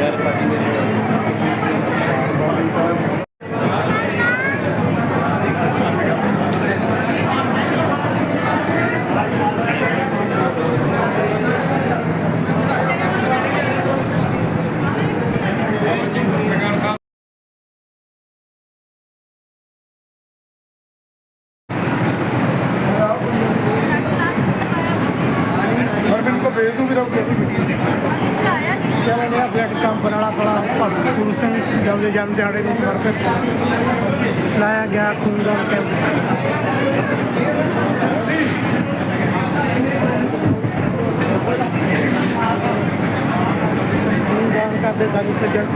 ਯਾਰ ਭਾਜੀ ਮੇਰੇ ਭਗਤ ਗੁਰੂ ਸਿੰਘ ਜੀ ਦੇ ਜਨਮ ਦਿਹਾੜੇ ਨੂੰ ਸਮਰਪਿਤ ਲਾਇਆ ਗਿਆ ਖੂਨਦਾਨ ਕੈਂਪ। ਕਰਦੇ ਦਾਨੀ ਸੱਜਣ।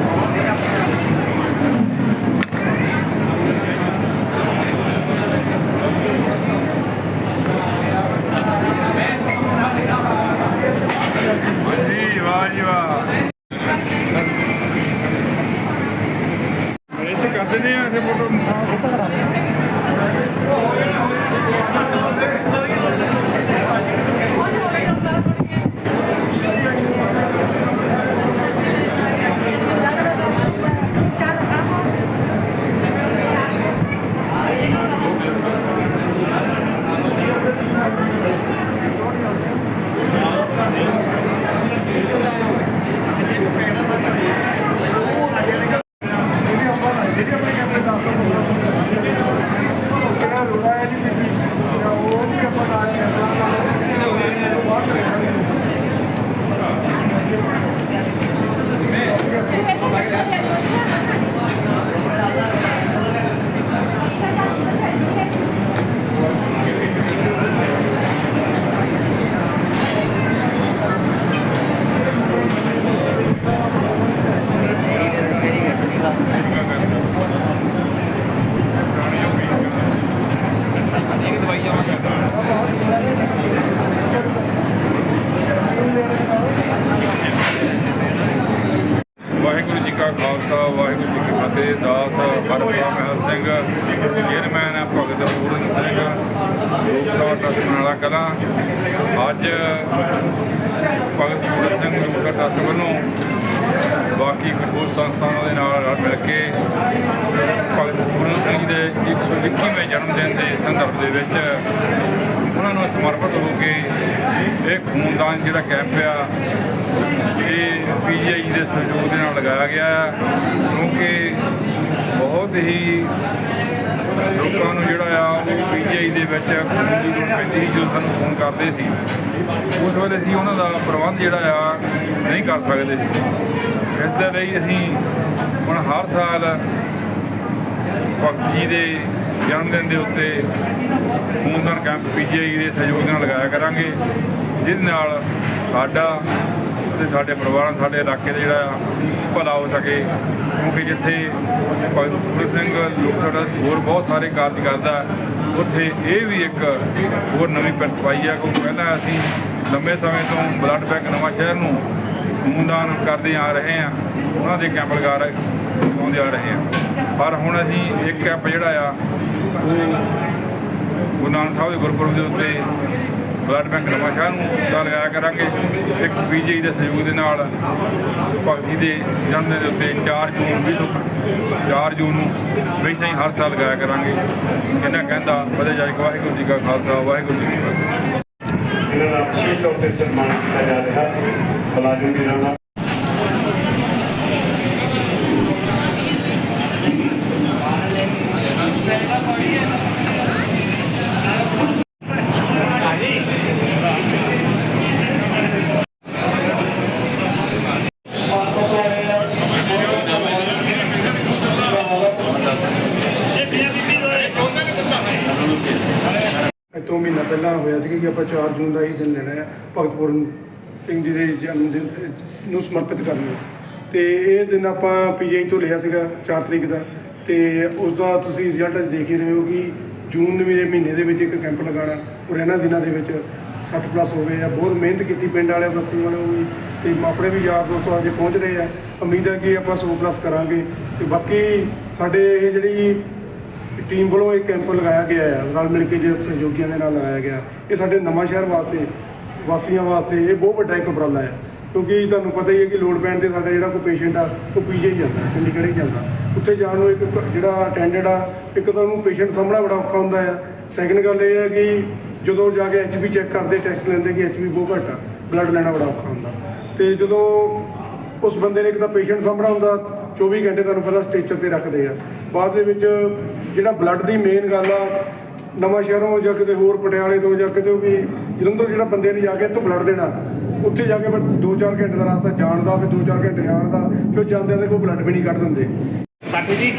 Ano para. Mahal Singh chairman ਹੈ ਭਗਤ ਪੂਰਨ ਸਿੰਘ ਲੋਕ ਸਭਾ ਟਰਸਟ ਮਨਾਲਾ ਕਲਾਂ ਅੱਜ ਭਗਤ ਪੂਰਨ ਸਿੰਘ ਲੋਕ ਸਭਾ ਟਰਸਟ ਵੱਲੋਂ। ਬਾਕੀ ਕਠੋਰ ਸੰਸਥਾਵਾਂ ਦੇ ਨਾਲ ਰਲ ਮਿਲ ਕੇ ਭਗਤ ਪੂਰਨ ਸਿੰਘ ਜੀ ਦੇ 121ਵੇਂ ਜਨਮ ਦਿਨ ਦੇ ਸੰਦਰਭ ਦੇ ਵਿੱਚ ਉਹਨਾਂ ਨੂੰ ਸਮਰਪਿਤ ਹੋ ਕੇ ਇਹ ਖੂਨਦਾਨ ਜਿਹੜਾ ਕੈਂਪ ਆ, ਇਹ ਪੀਜੀਆਈ ਦੇ ਸਹਿਯੋਗ ਦੇ ਨਾਲ ਲਗਾਇਆ ਗਿਆ ਹੈ ਕਿਉਂਕਿ ਬਹੁਤ ਹੀ ਲੋਕਾਂ ਨੂੰ ਜਿਹੜਾ ਆ, ਉਹ ਪੀਜੀਆਈ ਦੇ ਵਿੱਚ ਖੂਨ ਦੀ ਲੋੜ ਪੈਂਦੀ ਸੀ ਜਦੋਂ ਸਾਨੂੰ ਫੋਨ ਕਰਦੇ ਸੀ। ਉਸ ਵੇਲੇ ਅਸੀਂ ਉਹਨਾਂ ਦਾ ਪ੍ਰਬੰਧ ਜਿਹੜਾ ਆ, ਨਹੀਂ ਕਰ ਸਕਦੇ। ਇਸ ਦੇ ਲਈ ਅਸੀਂ ਹੁਣ ਹਰ ਸਾਲ ਭਗਤ ਜੀ ਦੇ ਜਨਮ ਦਿਨ ਦੇ ਉੱਤੇ ਖੂਨਦਾਨ ਕੈਂਪ ਪੀਜੀਆਈ ਦੇ ਸਹਿਯੋਗ ਨਾਲ ਲਗਾਇਆ ਕਰਾਂਗੇ ਜਿਹਦੇ ਨਾਲ ਸਾਡਾ ਅਤੇ ਸਾਡੇ ਪਰਿਵਾਰਾਂ, ਸਾਡੇ ਇਲਾਕੇ ਦਾ ਜਿਹੜਾ ਆ ਭਲਾ ਹੋ ਸਕੇ। ਕਿਉਂਕਿ ਜਿੱਥੇ ਭਗਤ ਸਿੰਘ ਲੋਕ ਸਾਡਾ ਹੋਰ ਬਹੁਤ ਸਾਰੇ ਕਾਰਜ ਕਰਦਾ, ਉੱਥੇ ਇਹ ਵੀ ਇੱਕ ਹੋਰ ਨਵੀਂ ਪਿਰਤ ਪਾਈ ਆ। ਕਿਉਂਕਿ ਪਹਿਲਾਂ ਅਸੀਂ ਲੰਬੇ ਸਮੇਂ ਤੋਂ ਬਲੱਡ ਬੈਂਕ ਨਵਾਂ ਸ਼ਹਿਰ ਨੂੰ ਖੂਨਦਾਨ ਕਰਦੇ ਆ ਰਹੇ ਆ। ਉਹਨਾਂ ਦੇ ਕੈਂਪ ਲਗਾ ਰਹੇ, ਲਗਾਉਂਦੇ ਆ ਰਹੇ ਆ। ਪਰ ਹੁਣ ਅਸੀਂ ਇੱਕ ਕੈਂਪ ਜਿਹੜਾ ਆ, ਉਹ ਗੁਰੂ ਨਾਨਕ ਸਾਹਿਬ ਦੇ ਗੁਰਪੁਰਬ ਦੇ ਉੱਤੇ ਬਲੱਡ ਬੈਂਕ ਨਵਾਂ ਨੂੰ ਦਾ ਲਗਾਇਆ ਕਰਾਂਗੇ ਇੱਕ ਬੀਜੇਪੀ ਦੇ ਸਹਿਯੋਗ ਦੇ ਨਾਲ ਭਗਤੀ ਦੇ ਜਨਮ ਦੇ ਉੱਤੇ 4 ਜੂਨ 2000 4 ਜੂਨ ਨੂੰ ਹਮੇਸ਼ਾ ਹੀ ਹਰ ਸਾਲ ਲਗਾਇਆ ਕਰਾਂਗੇ। ਇਹਨਾਂ ਕਹਿੰਦਾ ਵਧੇ ਜਾਏ ਵਾਹਿਗੁਰੂ ਜੀ ਕਾ ਖਾਲਸਾ, ਵਾਹਿਗੁਰੂ ਜੀ ਕੀ ਫਤਿਹ। ਇਹਨਾਂ ਦਾ ਵਿਸ਼ੇਸ਼ ਤੌਰ ਤੇ ਸਨਮਾਨ ਕੀਤਾ ਜਾ ਰਿਹਾ। ਹੈ ਮੁਲਾਜ਼ਮ ਵੀਰਾਂ ਤੋਂ ਮਹੀਨਾ ਪਹਿਲਾਂ ਹੋਇਆ ਸੀ ਕਿ ਆਪਾਂ 4 ਜੂਨ ਦਾ ਹੀ ਦਿਨ ਲੈਣਾ ਹੈ, ਭਗਤ ਪੂਰਨ ਸਿੰਘ ਜੀ ਦੇ ਜਨਮ ਦਿਨ ਨੂੰ ਸਮਰਪਿਤ ਕਰਨ ਨੂੰ ਤੇ ਇਹ ਦਿਨ ਆਪਾਂ ਪੀਜੀਆਈ ਤੋਂ ਲਿਆ ਸੀਗਾ 4 ਤਰੀਕ ਦਾ। ਤੇ ਉਸ ਦਾ ਤੁਸੀਂ ਰਿਜ਼ਲਟ ਅੱਜ ਦੇਖ ਹੀ ਰਹੇ ਹੋ ਕਿ ਜੂਨ ਦੇ ਮਹੀਨੇ ਦੇ ਵਿੱਚ ਇੱਕ ਕੈਂਪ ਲਗਾਉਣਾ ਔਰ ਇਹਨਾਂ ਦਿਨਾਂ ਦੇ ਵਿੱਚ 60 ਪਲੱਸ ਹੋ ਗਏ ਆ। ਬਹੁਤ ਮਿਹਨਤ ਕੀਤੀ ਪਿੰਡ ਵਾਲੇ ਬਸਤੀ ਵਾਲੇ ਵੀ। ਤੇ ਆਪਣੇ ਵੀ ਯਾਰ ਦੋਸਤ ਅੱਜ ਪਹੁੰਚ ਰਹੇ ਆ। ਉਮੀਦ ਹੈ ਕਿ ਆਪਾਂ 100 ਪਲੱਸ ਕਰਾਂਗੇ। ਤੇ ਬਾਕੀ ਸਾਡੇ ਇਹ ਜਿਹੜੀ ਟੀਮ ਵੱਲੋਂ ਇਹ ਕੈਂਪ ਲਗਾਇਆ ਗਿਆ ਹੈ ਰਲ ਮਿਲ ਕੇ ਜੇ ਸਹਿਯੋਗੀਆਂ ਦੇ ਨਾਲ ਲਗਾਇਆ ਗਿਆ। ਇਹ ਸਾਡੇ ਨਵਾਂ ਸ਼ਹਿਰ ਵਾਸਤੇ, ਵਾਸੀਆਂ ਵਾਸਤੇ ਇਹ ਬਹੁਤ ਵੱਡਾ ਇੱਕ ਉਪਰਾਲਾ ਹੈ। ਕਿਉਂਕਿ ਤੁਹਾਨੂੰ ਪਤਾ ਹੀ ਹੈ ਕਿ ਲੋਡ ਪੈਣ ਤੇ ਸਾਡਾ ਜਿਹੜਾ ਕੋਈ ਪੇਸ਼ੈਂਟ ਆ, ਉਹ ਪੀਜੀ ਹੀ ਜਾਂਦਾ ਚੰਡੀਗੜ੍ਹ ਹੀ ਜਾਂਦਾ। ਉੱਥੇ ਜਾਣ ਨੂੰ ਇੱਕ ਜਿਹੜਾ ਅਟੈਂਡੈਂਟ ਆ, ਇੱਕ ਤਾਂ ਉਹਨੂੰ ਪੇਸ਼ੈਂਟ ਸਾਹਮਣਾ ਬੜਾ ਔਖਾ ਹੁੰਦਾ ਆ। ਸੈਕਿੰਡ ਗੱਲ ਇਹ ਹੈ ਕਿ ਜਦੋਂ ਜਾ ਕੇ ਐਚਬੀ ਚੈੱਕ ਕਰਦੇ ਟੈਸਟ ਲੈਂਦੇ ਕਿ ਐਚਬੀ ਬਹੁਤ ਘੱਟ ਆ ਬਲੱਡ ਲੈਣਾ ਬੜਾ ਔਖਾ ਹੁੰਦਾ। ਤੇ ਜਦੋਂ ਉਸ ਬੰਦੇ ਨੇ ਇੱਕ ਤਾਂ ਪੇਸ਼ੈਂਟ ਸਾਹਮਣਾ ਹੁੰਦਾ 24 ਘੰਟੇ ਤੁਹਾਨੂੰ ਪਹਿਲਾਂ ਸਟੇਚਰ ਤੇ ਰੱਖਦੇ ਆ। ਬਾਅਦ ਦੇ ਵਿੱਚ ਜਿਹੜਾ ਬਲੱਡ ਦੀ ਮੇਨ ਗੱਲ ਆ, ਨਵਾਂ ਸ਼ਹਿਰੋਂ ਜਾਂ ਕਿਤੇ ਹੋਰ ਪਟਿਆਲੇ ਤੋਂ ਜਾਂ ਕਿਤੇ ਵੀ ਜਲੰਧਰ ਜਿਹੜਾ ਬੰਦੇ ਨੇ ਜਾ ਕੇ ਇੱਥੋਂ ਬਲੱਡ ਦੇਣਾ, ਉੱਥੇ ਜਾ ਕੇ ਫਿਰ 2-4 ਘੰਟੇ ਦਾ ਰਸਤਾ ਜਾਣ ਦਾ ਫਿਰ 2-4 ਘੰਟੇ ਆਉਣ ਦਾ, ਫਿਰ ਜਾਂਦਿਆਂ ਦੇ ਕੋਈ ਬਲੱਡ ਵੀ ਨਹੀਂ ਕੱਢ ਦਿੰਦੇ। ਕੱਟ ਜੀ